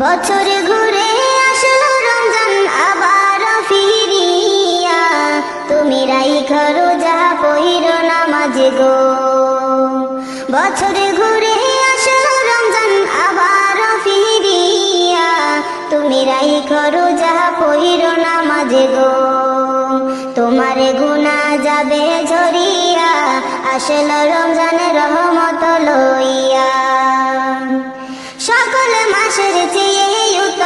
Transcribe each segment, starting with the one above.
বছর ঘুরে আসলো রমজান, আবার ফিরিয়া। তুমি রাই করো যা পহির নামাজ গো। বছর ঘুরে আসলো রমজান, আবার ফিরিয়া। তুমি রাই করো যা পহির নামাজ গো। তোমারে গুনা যাবে ঝরিয়া, আসলো রমজানের রহমত লইয়া। সকল মাসের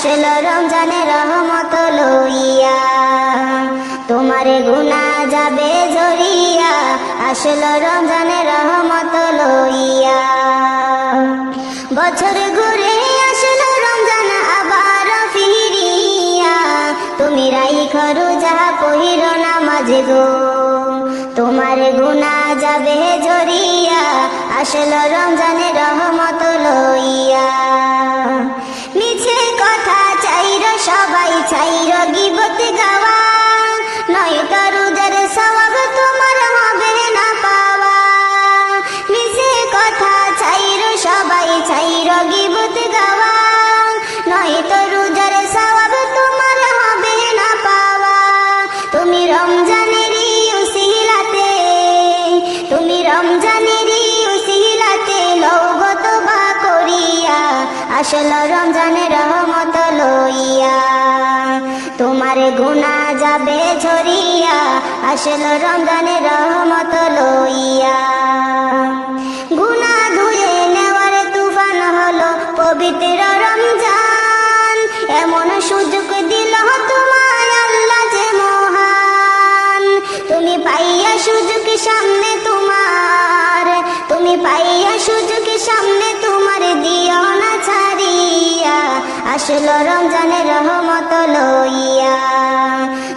আসল রমজানের রহমত লইয়া। তোমারে গুনা যাবে ঝরিয়া আসল রমজানের রহমত লইয়া। বছর ঘুরে আসল রমজান আবার ফিরিয়া। তুমি রাই খরু যাহা পহির নামাজ গো। তোমার গুনা যাবে ঝরিয়া আসল রমজানের রহমত লইয়া। আসল রমজানের রহমত লইয়া, তোমার গুণা যাবে ঝরিয়া, আসল রমজানের রহমত লইয়া। গুণা ধুয়ে নেওয়ার তুফান হলো পবিত্র রমজান, এমন সুযোগ দিল তোমায় আল্লাহ যে মহান। তুমি পাইয়া সুযোগ সামনে তোমার, তুমি পাইয়া সুযোগ সামনে তোমার ছাড়িয়া আসলো রমজানের রহমত লইয়া।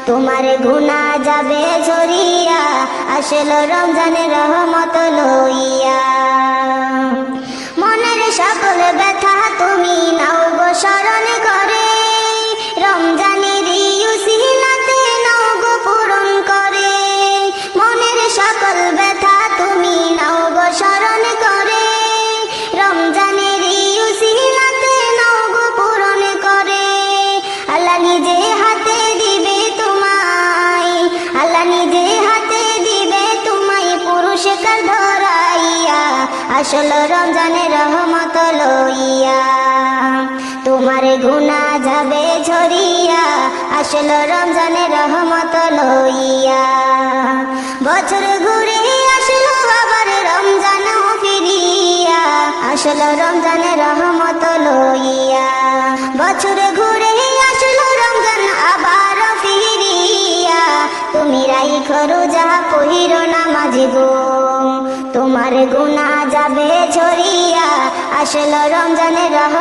তোমার গুণা যাবে ঝরিয়া। আসলো রমজানের রহমত লইয়া। আসল রমজানের রহমত লইয়া। তোমার গুণা যাবে ঝরিয়া আসল রমজানের রহমত লইয়া। বছর ঘুরে আসলো আবার রমজান ফিরিয়া। আসল রমজানের রহমত লইয়া। বছর ঘুরে আসলো রমজান আবার ফিরিয়া। তুমি রাই খরু যা পহির নামাজ। গুনা যাবে ঝরিয়া আসলো রমজানের রহমত।